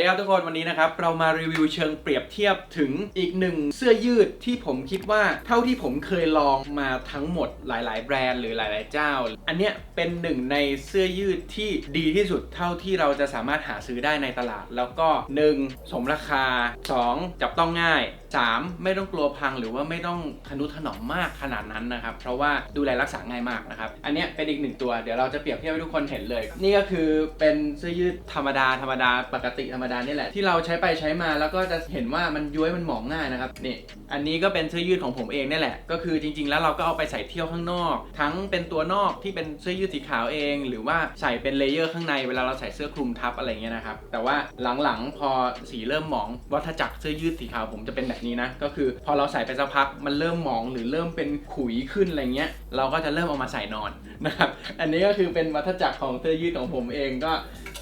ดีครับทุกคนวันนี้นะครับเรามารีวิวเชิงเปรียบเทียบถึงอีกหนึ่งเสื้อยืดที่ผมคิดว่าเท่าที่ผมเคยลองมาทั้งหมดหลาย ๆ แบรนด์หรือหลาย ๆ เจ้า อันเนี้ยเป็นหนึ่งในเสื้อยืดที่ดีที่สุดเท่าที่เราจะสามารถหาซื้อได้ในตลาด แล้วก็ 1. สมราคา 2. จับต้องง่าย 3. ไม่ต้องกลัวพังหรือว่าไม่ต้องทนุถนอมมากขนาดนั้นนะครับเพราะว่าดูแลรักษาง่ายมากนะครับอันเนี้ยเป็นอีกหนึ่งตัวเดี๋ยวเราจะเปรียบเทียบให้ทุกคนเห็นเลย นี่ก็คือเป็นเสื้อยืดธรรมดาธรรมดาปกติธรรมดานี่แหละ ที่เราใช้ไปใช้มาแล้วก็จะเห็นว่ามันย้วยมันหมองง่ายนะครับนี่อันนี้ก็เป็นเสื้อยืดของผมเองนี่แหละ ก็คือจริง ๆ แล้วเราก็เอาไปใส่เที่ยวข้างนอก ทั้งเป็นตัวนอกที่เป็นเสื้อยืดสีขาวเอง หรือว่าใส่เป็นเลเยอร์ข้างในเวลาเราใส่เสื้อคลุมทับอะไรเงี้ยนะครับแต่ว่าหลังๆพอสีเริ่มหมองวัฏจักรเสื้อยืดสีขาวผมจะเป็นแบบนี้นะก็คือพอเราใส่ไปสักพักมันเริ่มหมองหรือเริ่มเป็นขุยขึ้นอะไรเงี้ยเราก็จะเริ่มเอามาใส่นอนนะครับอันนี้ก็คือเป็นวัฏจักรของเสื้อยืดของผมเองก็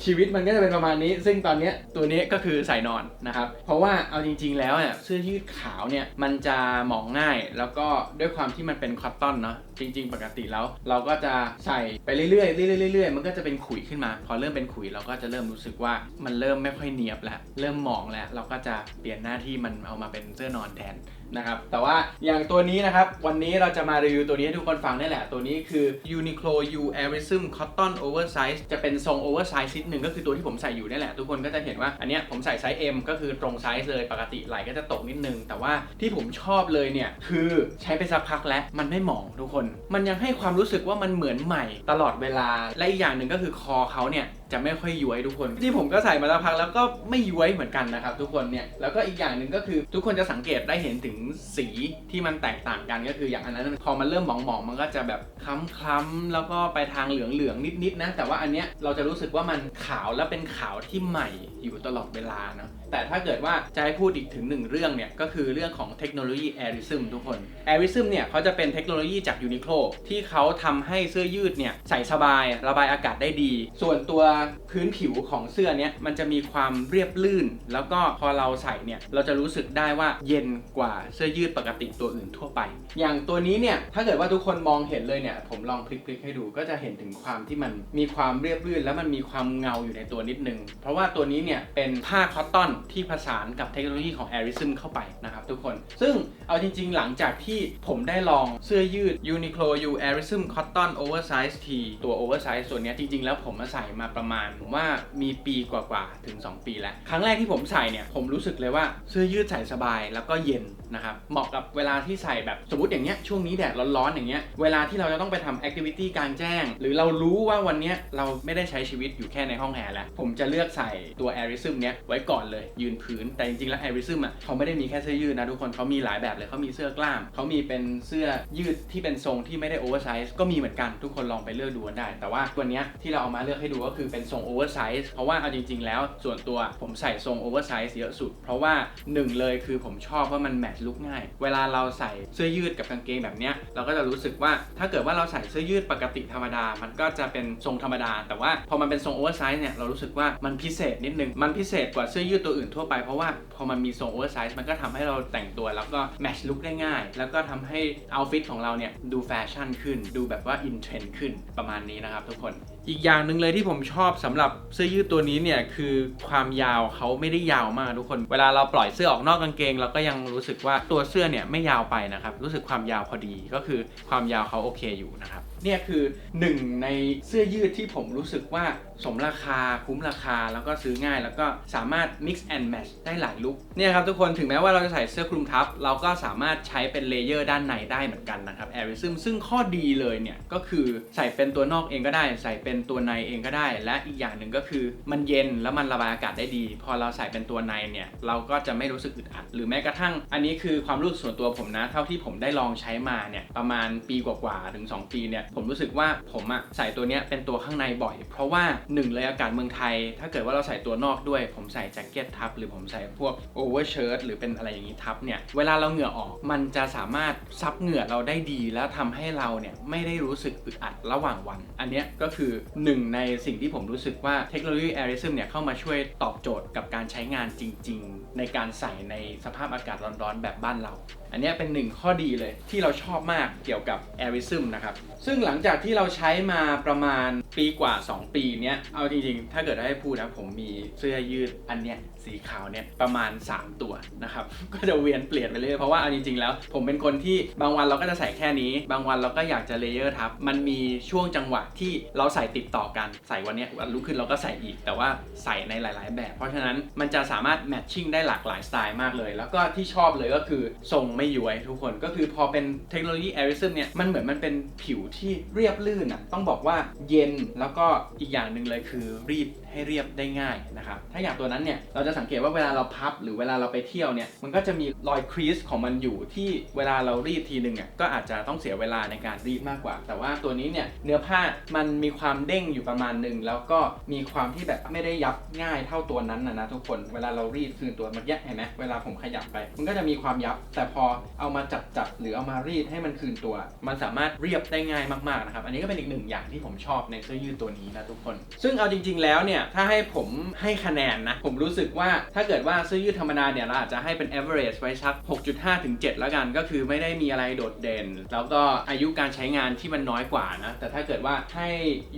ชีวิตมันก็จะเป็นประมาณนี้ ซึ่งตอนนี้ตัวนี้ก็คือใส่นอนนะครับ เพราะว่าเอาจริง ๆ แล้วเนี่ยเสื้อยืดขาวเนี่ยมันจะหมองง่าย แล้วก็ด้วยความที่มันเป็นคอตตอนเนาะจริง ๆ ปกติแล้ว เราก็จะใส่ไปเรื่อยๆเรื่อยๆเรื่อยๆมันก็จะเป็นขุยขึ้นมา พอเริ่มเป็นขุยเราก็จะเริ่มรู้สึกว่ามันเริ่มไม่ค่อยเนียบแล้วเริ่มหมองแล้วเราก็จะเปลี่ยนหน้าที่มันเอามาเป็นเสื้อนอนแทน นะครับแต่ว่าอย่างตัวนี้นะครับ วันนี้เราจะมารีวิวตัวนี้ให้ทุกคนฟังนี่แหละ ตัวนี้คือ Uniqlo U Airism Cotton Oversize จะเป็นทรง Oversize นิดหนึ่งก็คือตัวที่ผมใส่อยู่นี่แหละ ทุกคนก็จะเห็นว่าอันเนี้ยผมใส่ไซส์ M ก็คือตรงไซส์เลยปกติไหลก็จะตกนิดนึง แต่ว่าที่ผมชอบเลยเนี่ย คือใช้ไปสักพักแล้ว มันไม่หมองทุกคน มันยังให้ความรู้สึกว่ามันเหมือนใหม่ตลอดเวลาและอีกอย่างหนึ่งก็คือคอเขาเนี่ย จะไม่ค่อยย้วยทุกคนที่ผมก็ใส่มาสักพักแล้วก็ไม่ย้วยเหมือนกันนะครับ ทุกคนเนี่ยแล้วก็อีกอย่างหนึ่งก็คือทุกคนจะสังเกตได้เห็นถึงสีที่มันแตกต่างกันก็คืออย่างอันนั้นพอมันเริ่มหมองๆมันก็จะแบบคล้ำๆแล้วก็ไปทางเหลืองๆนิดๆนะแต่ว่าอันเนี้ยเราจะรู้สึกว่ามันขาวและเป็นขาวที่ใหม่อยู่ตลอดเวลาเนาะแต่ถ้าเกิดว่าจะให้พูดอีกถึงหนึ่งเรื่องเนี่ยก็คือเรื่องของเทคโนโลยี Airism ทุกคน Airism เนี่ยเขาจะเป็นเทคโนโลยีจาก Uniqlo ที่เขาทำให้เสื้อยืดเนี่ยใส่สบายระบายอากาศได้ดี ส่วนตัวพื้นผิวของเสื้อเนี่ยมันจะมีความเรียบลื่น แล้วก็พอเราใส่เนี่ยเราจะรู้สึกได้ว่าเย็นกว่าเสื้อยืดปกติตัวอื่นทั่วไป อย่างตัวนี้เนี่ยถ้าเกิดว่าทุกคนมองเห็นเลยเนี่ยผมลองพลิกๆให้ดูก็จะเห็นถึงความที่มันมีความเรียบลื่น แล้วมันมีความเงาอยู่ในตัวนิดนึง เพราะว่าตัวนี้เนี่ยเป็นผ้าคอตตอนที่ผสานกับเทคโนโลยีของ Airism เข้าไปนะครับทุกคน ซึ่งเอาจริง ๆ หลังจากที่ผมได้ลองเสื้อยืด Uniqlo U a r i s m Cotton Oversize T ตัว Oversize ส่วนนี้จริง ๆ แล้วผมมาใส่มาประมาณผมว่ามีปีกว่าๆถึง 2 ปีแล้ว ครั้งแรกที่ผมใส่เนี่ย ผมรู้สึกเลยว่าเสื้อยืดใส่สบายแล้วก็เย็นนะครับ เหมาะกับเวลาที่ใส่แบบสมมติอย่างเงี้ยช่วงนี้แดดร้อนๆอย่างเงี้ยเวลาที่เราจะต้องไปทำแอคทิวิตี้กลางแจ้ง หรือเรารู้ว่าวันเนี้ยเราไม่ได้ใช้ชีวิตอยู่แค่ในห้องแอร์แล้ว ผมจะเลือกใส่ตัว Airism เนี้ยไว้ก่อนเลยยืนพื้น แต่จริงๆแล้ว Airism อะเขาไม่ได้มีแค่เสื้อยืดนะทุกคนเขามีหลายแบบเลยเขามีเสื้อกล้าม เขามีเป็นเสื้อยืดที่เป็นทรงที่ไม่ได้โอเวอร์ไซส์ก็มีเหมือนกันทุกคนลองไปเลือกดูกันได้ แต่ว่าวันเนี้ยที่เราเอามาเลือกให้ดูก็คือเป็นทรงโอเวอร์ไซส์เพราะว่าเอาจริง ๆ แล้วส่วนตัวผมใส่ทรงโอเวอร์ไซส์เยอะสุด เพราะว่าหนึ่งเลยคือผมชอบว่ามันแมทลุคง่าย เวลาเราใส่เสื้อยืดกับกางเกงแบบเนี้ยเราก็จะรู้สึกว่าถ้าเกิดว่าเราใส่เสื้อยืดปกติธรรมดา มันก็จะเป็นทรงธรรมดา แต่ว่าพอมันเป็นทรงโอเวอร์ไซส์เนี่ยเรารู้สึกว่ามันพิเศษนิดนึงมันพิเศษกว่าเสื้อยืดตัวอื่นทั่วไปเพราะว่าพอมันมีทรงโอเวอร์ไซส์มันก็ทำให้เราแต่งตัว แล้วก็แมทช์ลุคได้ง่าย แล้วก็ทำให้เอาฟิตของเราเนี่ยดูแฟชั่นขึ้น ดูแบบว่าอินเทรนด์ขึ้นประมาณนี้นะครับทุกคน อีกอย่างหนึ่งเลยที่ผมชอบสำหรับเสื้อยืดตัวนี้เนี่ยคือความยาวเขาไม่ได้ยาวมากทุกคน เวลาเราปล่อยเสื้อออกนอกกางเกง เราก็ยังรู้สึกว่าตัวเสื้อเนี่ยไม่ยาวไปนะครับ รู้สึกความยาวพอดีก็คือความยาวเขาโอเคอยู่นะครับเนี่ยคือหนึ่งในเสื้อยืดที่ผมรู้สึกว่าสมราคาคุ้มราคาแล้วก็ซื้อง่าย แล้วก็สามารถ mix and match ได้หลายลุคเนี่ยครับทุกคนถึงแม้ว่าเราจะใส่เสื้อคลุมทับ เราก็สามารถใช้เป็นเลเยอร์ด้านในได้เหมือนกันนะครับ Airism ซึ่งข้อดีเลยเนี่ยก็คือใส่เป็นตัวนอกเองก็ได้ใส่เป็นตัวในเองก็ได้ และอีกอย่างหนึ่งก็คือ มันเย็นแล้วมันระบายอากาศได้ดี พอเราใส่เป็นตัวในเนี่ยเราก็จะไม่รู้สึกอึดอัด หรือแม้กระทั่ง อันนี้คือความรู้สึกส่วนตัวผมนะ เท่าที่ผมได้ลองใช้มาเนี่ยประมาณปีกว่าๆถึง 2 ปีเนี่ยผมรู้สึกว่าผมอะใส่ตัวเนี้ยเป็นตัวข้างในบ่อย เพราะว่าหนึ่งเลยอากาศเมืองไทย ถ้าเกิดว่าเราใส่ตัวนอกด้วย ผมใส่แจ็คเก็ตทับ หรือผมใส่พวกโอเวอร์เชิ้ตหรือเป็นอะไรอย่างนี้ทับเนี่ยเวลาเราเหงื่อออกมันจะสามารถซับเหงื่อเราได้ดี แล้วทำให้เราเนี่ยไม่ได้รู้สึกอึดอัดระหว่างวัน อันเนี้ยก็คือหนึ่งในสิ่งที่ผมรู้สึกว่าเทคโนโลยีแอริซึมเนี่ยเข้ามาช่วยตอบโจทย์กับการใช้งานจริง ๆ ในการใส่ในสภาพอากาศร้อนๆ แบบบ้านเรา อันเนี้ยเป็นหนึ่งข้อดีเลยที่เราชอบมากเกี่ยวกับแอริซึมนะครับ ซึ่งหลังจากที่เราใช้มาประมาณปีกว่า 2 ปีเนี้ยเอาจริงๆ ถ้าเกิดให้พูดนะผมมีเสื้อยืดอันเนี้ย สีขาวเนี่ยประมาณ 3 ตัวนะครับ ก็จะเวียนเปลี่ยนไปเรื่อยเพราะว่าเอาจริงๆแล้ว ผมเป็นคนที่บางวันเราก็จะใส่แค่นี้ บางวันเราก็อยากจะเลเยอร์ทับ มันมีช่วงจังหวะที่เราใส่ติดต่อกันใส่วันนี้วันรุ่งขึ้นเราก็ใส่อีก แต่ว่าใส่ในหลายๆ แบบ เพราะฉะนั้นมันจะสามารถแมทชิ่งได้หลากหลายสไตล์มากเลย แล้วก็ที่ชอบเลยก็คือทรงไม่ย้วยทุกคนก็คือพอเป็นเทคโนโลยี a อริซึมเนี่ยมันเหมือนมันเป็นผิวที่เรียบลื่นอะต้องบอกว่าเย็นแล้วก็อีกอย่างหนึ่งเลยคือรีดให้เรียบได้ง่ายนะครับถ้าอย่างตัวนั้นเนี่ยเราจะสังเกตว่าเวลาเราพับหรือเวลาเราไปเที่ยวเนี่ยมันก็จะมีรอยครีสของมันอยู่ที่เวลาเรารีดทีหนึ่งอะก็อาจจะต้องเสียเวลาในการรีดมากกว่า แต่ว่าตัวนี้เนี่ยเนื้อผ้ามันมีความเด้งอยู่ประมาณหนึ่งแล้วก็มีความที่แบบไม่ได้ยับง่ายเท่าตัวนั้นนะนะทุกคนเวลาเรารีดคือตัวมันแยกเห็นไหมเวลาผมขยับไป มันก็จะมีความยับ แต่พอเอามาจับจับหรือเอามารีดให้มันคืนตัว มันสามารถเรียบได้ง่ายมากๆนะครับอันนี้ก็เป็นอีกหนึ่งอย่างที่ผมชอบในเสื้อยืดตัวนี้นะทุกคน ซึ่งเอาจริง ๆแล้วเนี่ยถ้าให้ผมให้คะแนนนะผมรู้สึกว่าถ้าเกิดว่าเสื้อยืดธรรมดาเนี่ยเราอาจจะให้เป็น average ไว้สัก 6.5 ถึง 7 แล้วกัน ก็คือไม่ได้มีอะไรโดดเด่น แล้วก็อายุการใช้งานที่มันน้อยกว่านะ แต่ถ้าเกิดว่าให้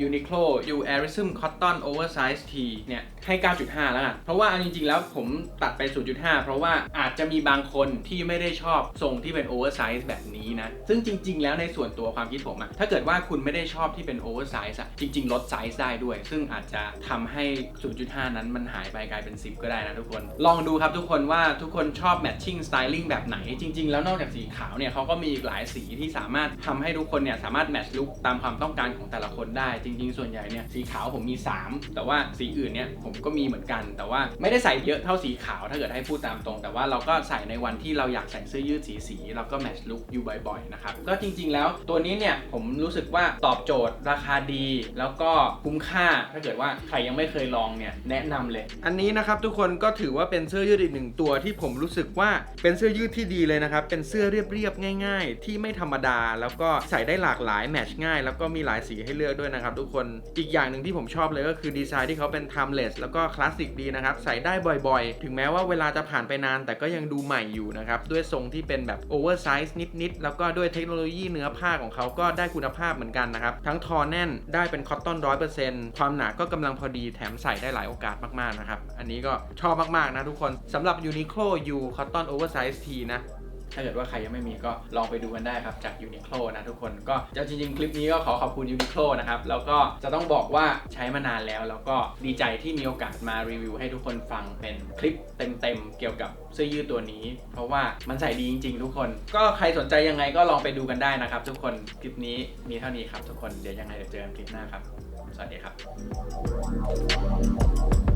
Uniqlo U Arism Cotton Oversize T เนี่ยให้ 9.5 แล้วกันเพราะว่าเอาจริงๆ แล้วผมตัดไป 0.5 เพราะว่าอาจจะมีบางคนที่ไม่ได้ชอบทรงที่เป็น oversize แบบนี้นะ ซึ่งจริง ๆ แล้วในส่วนตัวความคิดผมอะถ้าเกิดว่าคุณไม่ได้ชอบที่เป็น oversize อะจริง ๆ ลดไซส์ได้ด้วย ซึ่งอาจจะทำให้ 0.5 นั้นมันหายไปกลายเป็น 10 ก็ได้นะทุกคน ลองดูครับทุกคนว่าทุกคนชอบ matching styling แบบไหน จริง ๆ แล้วนอกจากสีขาวเนี่ยเขาก็มีอีกหลายสีที่สามารถทำให้ทุกคนเนี่ยสามารถ match look ตามความต้องการของแต่ละคนได้ จริง ๆ ส่วนใหญ่เนี่ยสีขาวผมมี 3 แต่ว่าสีอื่นเนี่ยผมก็มีเหมือนกัน แต่ว่าไม่ได้ใส่เยอะเท่าสีขาวถ้าเกิดให้พูดตามตรง แต่ว่าเราก็ใส่ในวันที่เราอยากใส่เสื้อยืดสีสีๆเราก็ match look อยู่บ่อยๆนะครับก็จริง ๆ แล้วตัวนี้เนี่ยผมรู้สึกว่าตอบโจทย์ราคาดี แล้วก็คุ้มค่าถ้าเกิดว่าใครยังไม่เคยลองเนี่ยแนะนำเลย อันนี้นะครับทุกคนก็ถือว่าเป็นเสื้อยืดอีกหนึ่งตัวที่ผมรู้สึกว่าเป็นเสื้อยืดที่ดีเลยนะครับ เป็นเสื้อเรียบๆง่าย ๆ ที่ไม่ธรรมดา แล้วก็ใส่ได้หลากหลายแมทช์ง่าย แล้วก็มีหลายสีให้เลือกด้วยนะครับทุกคนอีกอย่างหนึ่งที่ผมชอบเลยก็คือดีไซน์ที่เขาเป็น timeless แล้วก็คลาสสิกดีนะครับใส่ได้บ่อยๆ ถึงแม้ว่าเวลาจะผ่านไปนาน แต่ก็ยังดูใหม่อยู่นะครับด้วยทรงที่เป็นแบบโอเวอร์ไซส์นิดๆแล้วก็ด้วยเทคโนโลยีเนื้อผ้าของเขาก็ได้คุณภาพเหมือนกันนะครับทั้งทอแน่นได้เป็นคอตตอนร้อยเปอร์เซ็นต์ความหนาก็กำลังพอดีแถมใส่ได้หลายโอกาสมากๆนะครับอันนี้ก็ชอบมาก ๆ นะทุกคนสำหรับ Uniqlo U Cotton Oversize T นะ ถ้าเกิดว่าใครยังไม่มีก็ลองไปดูกันได้ครับ จาก Uniqlo นะทุกคนก็จะจริงๆ คลิปนี้ก็ขอขอบคุณ Uniqlo นะครับ แล้วก็จะต้องบอกว่าใช้มานานแล้ว แล้วก็ดีใจที่มีโอกาสมารีวิวให้ทุกคนฟังเป็นคลิปเต็มๆ เกี่ยวกับเสื้อยืดตัวนี้ เพราะว่ามันใส่ดีจริงๆ ทุกคน ก็ใครสนใจยังไงก็ลองไปดูกันได้นะครับ ทุกคนคลิปนี้มีเท่านี้ครับทุกคนเดี๋ยวยังไงเดี๋ยวเจอกันคลิปหน้าครับสวัสดีครับ